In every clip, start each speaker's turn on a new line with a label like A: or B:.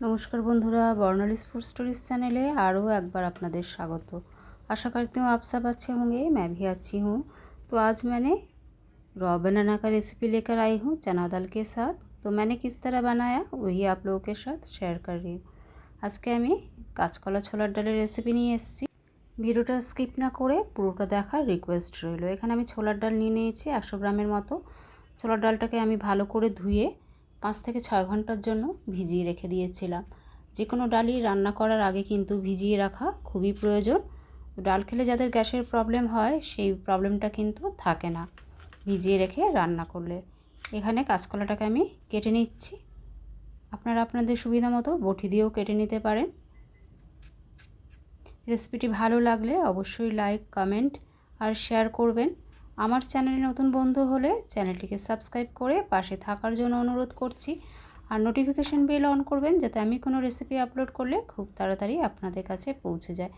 A: নমস্কার বন্ধুরা बर्नलिस food stories चैनले आरो एक बार আপনাদের স্বাগত आशा करती हूँ आप सब अच्छे होंगे मैं भी अच्छी हूँ तो आज मैंने रॉ बनाना का रेसिपी लेकर आई हूँ चना दाल के साथ तो मैंने किस तरह बनाया वही आप लोगों के साथ शेयर कर रही हूँ আজকে আমি কাঁচকলা ছোলার ডালের রেসিপি নিয়ে এসেছি ভিডিওটা স্কিপ না করে পুরোটা দেখার রিকোয়েস্ট রইল এখানে আমি ছোলার ডাল নিয়ে নিয়েছি একশো গ্রামের মতো ছোলার ডালটাকে আমি ভালো করে ধুয়ে পাঁচ থেকে ছয় ঘণ্টার জন্য ভিজিয়ে রেখে দিয়েছিলাম। যে কোনো ডালই রান্না করার আগে কিন্তু ভিজিয়ে রাখা খুবই প্রয়োজন। ডাল খেলে যাদের গ্যাসের প্রবলেম হয়, সেই প্রবলেমটা কিন্তু থাকে না ভিজিয়ে রেখে রান্না করলে। এখানে কাঁচকলাটাকে আমি কেটে নিচ্ছি। আপনারা আপনাদের সুবিধা মতো বটি দিয়েও কেটে নিতে পারেন। রেসিপিটি ভালো লাগলে অবশ্যই লাইক, কমেন্ট আর শেয়ার করবেন। আমার চ্যানেলে নতুন বন্ধু হলে চ্যানেলটিকে সাবস্ক্রাইব করে পাশে থাকার জন্য অনুরোধ করছি। আর নোটিফিকেশান বেল অন করবেন যাতে আমি কোনো রেসিপি আপলোড করলে খুব তাড়াতাড়ি আপনাদের কাছে পৌঁছে যায়।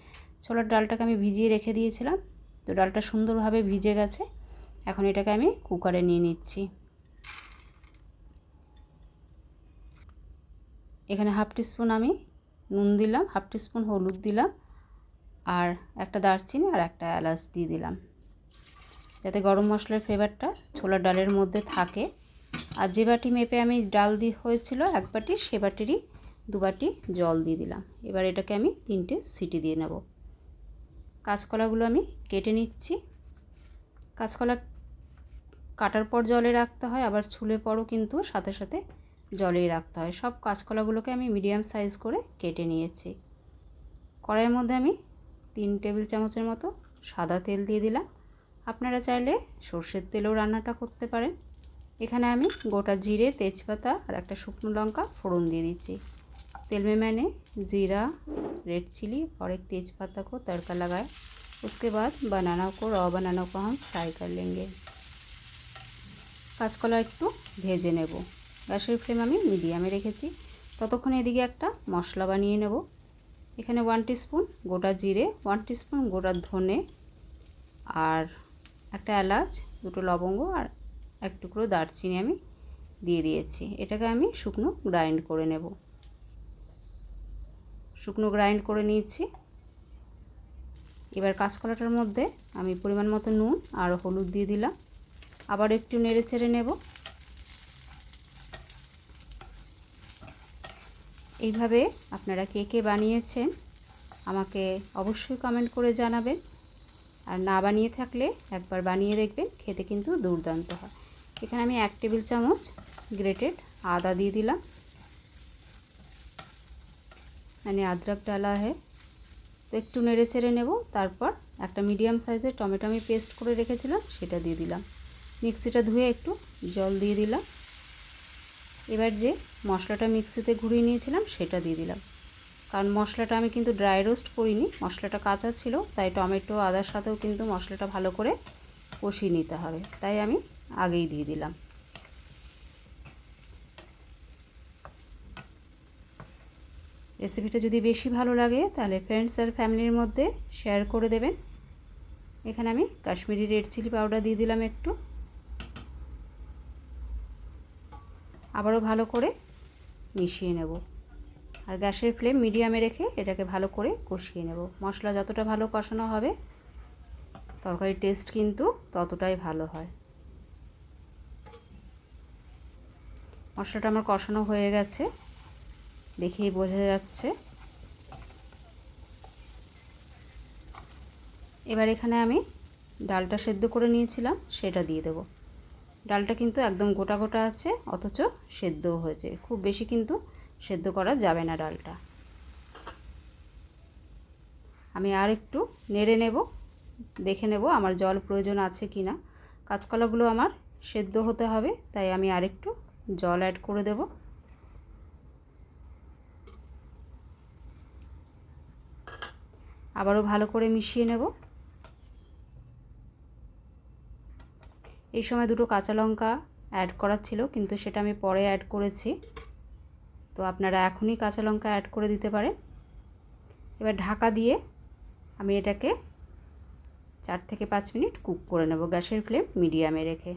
A: ছোলার ডালটাকে আমি ভিজিয়ে রেখে দিয়েছিলাম। তো ডালটা সুন্দরভাবে ভিজে গেছে। এখন এটাকে আমি কুকারে নিয়ে নিচ্ছি। এখানে হাফ টিস্পুন আমি নুন দিলাম হাফ টিস্পুন হলুদ দিলাম, আর একটা দারচিনি আর একটা এলাচ দিয়ে দিলাম। যাতে গরম মশলার ফ্লেভারটা ছোলার ডালের মধ্যে থাকে। আর যে বাটি মেপে আমি ডাল দিয়ে হয়েছিল এক বাটি, সে বাটিরই দু বাটি জল দিয়ে দিলাম। এবার এটাকে আমি তিনটে সিটি দিয়ে নেব। কাঁচকলাগুলো আমি কেটে নিচ্ছি। কাঁচকলা কাটার পর জলে রাখতে হয়, আবার ছুলে পরও কিন্তু সাথে সাথে জলেই রাখতে হয়। সব কাঁচকলাগুলোকে আমি মিডিয়াম সাইজ করে কেটে নিয়েছি। কড়াইয়ের মধ্যে আমি তিন টেবিল চামচের মতো সাদা তেল দিয়ে দিলাম। আপনারা চাইলে সর্ষের তেলেও রান্নাটা করতে পারেন এখানে আমি গোটা জিরে তেজপাতা আর একটা শুকনো লঙ্কা ফোড়ন দিয়ে দিচ্ছি তেল में मैंने जीरा रेड चिली और एक तेज पत्ता को तड़का लगाया उसके बाद बनाना को रॉ बनाना को हम फ्राई कर लेंगे কাঁচকলা একটু ভেজে নেব গ্যাসের ফ্লেম আমি মিডিয়ামে রেখেছি ততক্ষণ এদিকে একটা মশলা বানিয়ে নেব এখানে ওয়ান স্পুন গোটা জিরে ওয়ান স্পুন গোটা ধনে আর একটা এলাচ, দুটো লবঙ্গ আর এক টুকরো দারচিনি আমি দিয়ে দিয়েছি। এটাকে আমি শুকনো গ্রাইন্ড করে নেব। শুকনো গ্রাইন্ড করে নিয়েছি। এবার কাঁচকলাটার মধ্যে আমি পরিমাণ মতো নুন আর হলুদ দিয়ে দিলাম। আবার একটু নেড়ে চেড়ে নেব। এইভাবে আপনারা কে কে বানিয়েছেন আমাকে অবশ্যই কমেন্ট করে জানাবেন। আর না বানিয়ে থাকলে একবার বানিয়ে দেখবেন, খেতে কিন্তু দুর্দান্ত হয়। এখানে আমি এক টেবিল চামচ গ্রেটেড আদা দিয়ে দিলাম। মানে আদরক ডালা है তো একটু নেড়ে চেড়ে নেব, তারপর একটা মিডিয়াম সাইজের টমেটো আমি পেস্ট করে রেখেছিলাম, সেটা দিয়ে দিলাম। মিক্সিটা ধুয়ে একটু জল দিয়ে দিলাম। এবার যে মশলাটা মিক্সিতে ঘুরিয়ে নিয়েছিলাম, সেটা দিয়ে দিলাম। কারণ মশলাটা আমি কিন্তু ড্রাই রোস্ট করিনি। মশলাটা কাঁচা ছিল, তাই টমেটো, আদার সাথেও কিন্তু মশলাটা ভালো করে কষিয়ে নিতে হবে। তাই আমি আগেই দিয়ে দিলাম। রেসিপিটা যদি বেশি ভালো লাগে, তাহলে ফ্রেন্ডস আর ফ্যামিলির মধ্যে শেয়ার করে দেবেন। এখানে আমি কাশ্মীরি রেড চিলি পাউডার দিয়ে দিলাম একটু। আবারও ভালো করে মিশিয়ে নেব। আর গ্যাসের ফ্লেম মিডিয়ামে রেখে এটাকে ভালো করে কষিয়ে নেব। মশলা যতটা ভালো কষানো হবে, তরকারির টেস্ট কিন্তু ততটাই ভালো হয়। মশলাটা আমার কষানো হয়ে গেছে, দেখেই বোঝা যাচ্ছে। এবার এখানে আমি ডালটা সেদ্ধ করে নিয়েছিলাম, সেটা দিয়ে দেব। ডালটা কিন্তু একদম গোটা গোটা আছে, অথচ সেদ্ধও হয়েছে। খুব বেশি কিন্তু সেদ্ধ করা যাবে না ডালটা। আমি আর একটু নেড়ে নেব, দেখে নেব আমার জল প্রয়োজন আছে কি না কাঁচকলাগুলো আমার সেদ্ধ হতে হবে, তাই আমি আরেকটু জল অ্যাড করে দেব। আবারও ভালো করে মিশিয়ে নেব। এই সময় দুটো কাঁচা লঙ্কা অ্যাড করার ছিল, কিন্তু সেটা আমি পরে অ্যাড করেছি। তো আপনারা এখনই কাঁচা লঙ্কা অ্যাড করে দিতে পারেন। এবার ঢাকা দিয়ে আমি এটাকে চার থেকে পাঁচ মিনিট কুক করে নেব গ্যাসের ফ্লেম মিডিয়ামে রেখে।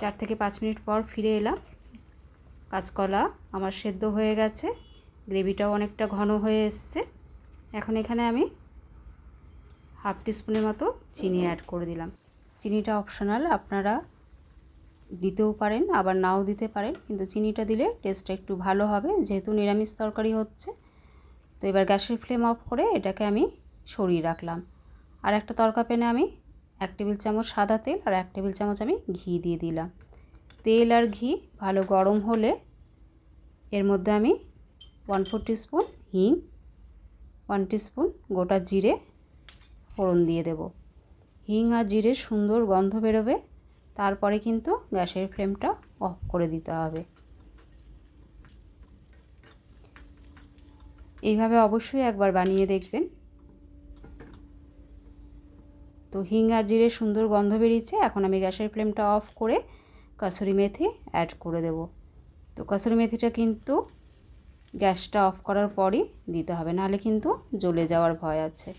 A: চার থেকে পাঁচ মিনিট পর ফিরে এলাম। কাঁচকলা আমার সেদ্ধ হয়ে গেছে, গ্রেভিটাও অনেকটা ঘন হয়ে এসছে। এখন এখানে আমি হাফ টিস্পুনের মতো চিনি অ্যাড করে দিলাম। চিনিটা অপশনাল আপনারা দিতেও পারেন, আবার নাও দিতে পারেন। কিন্তু চিনিটা দিলে টেস্টটা একটু ভালো হবে, যেহেতু নিরামিষ তরকারি হচ্ছে। তো এবার গ্যাসের ফ্লেম অফ করে এটাকে আমি সরিয়ে রাখলাম। আর একটা তরকা প্যানে আমি এক টেবিল চামচ সাদা তেল আর এক টেবিল চামচ আমি ঘি দিয়ে দিলাম। তেল আর ঘি ভালো গরম হলে এর মধ্যে আমি ওয়ান ফোর স্পুন হিং ওয়ান স্পুন গোটা জিরে ফোড়ন দিয়ে দেব। হিং আর জিরে সুন্দর গন্ধ বেরোবে। তারপরে কিন্তু গ্যাসের ফ্লেমটা অফ করে দিতে হবে। এইভাবে অবশ্যই একবার বানিয়ে দেখবেন। তো হিং আর জিরে সুন্দর গন্ধ বেরিয়েছে, এখন আমি গ্যাসের ফ্লেমটা অফ করে কাসুরি মেথি অ্যাড করে দেব। তো কাসুরি মেথিটা কিন্তু গ্যাসটা অফ করার পরই দিতে হবে, নাহলে কিন্তু জ্বলে যাওয়ার ভয় আছে।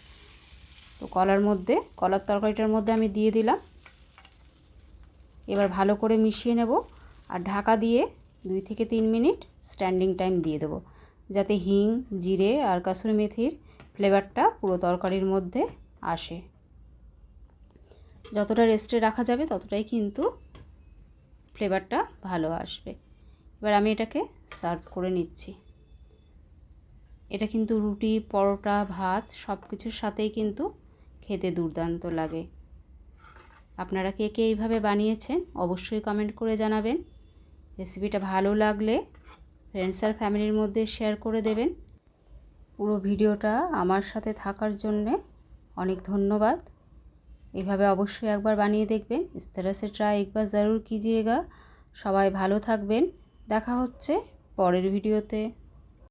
A: তো কলার মধ্যে, কলার তরকারিটার মধ্যে আমি দিয়ে দিলাম। এবার ভালো করে মিশিয়ে নেব আর ঢাকা দিয়ে দুই থেকে তিন মিনিট স্ট্যান্ডিং টাইম দিয়ে দেবো। যাতে হিং, জিরে আর কাসুরি মেথির ফ্লেভারটা পুরো তরকারির মধ্যে আসে। যতটা রেস্টে রাখা যাবে ততটাই কিন্তু ফ্লেভারটা ভালো আসবে। এবার আমি এটাকে সার্ভ করে নিচ্ছি। এটা কিন্তু রুটি, পরোটা, ভাত সব কিছুর সাথেই কিন্তু খেতে দুর্দান্ত লাগে। আপনারা কে কে এইভাবে বানিয়েছেন অবশ্যই কমেন্ট করে জানাবেন। রেসিপিটা ভালো লাগলে ফ্রেন্ডস আর ফ্যামিলির মধ্যে শেয়ার করে দেবেন। পুরো ভিডিওটা আমার সাথে থাকার জন্যে অনেক ধন্যবাদ। এভাবে অবশ্যই একবার বানিয়ে দেখবেন। ইস্তেরাসে ট্রাই একবার জরুর কিজিয়েগা সবাই ভালো থাকবেন। দেখা হচ্ছে পরের ভিডিওতে।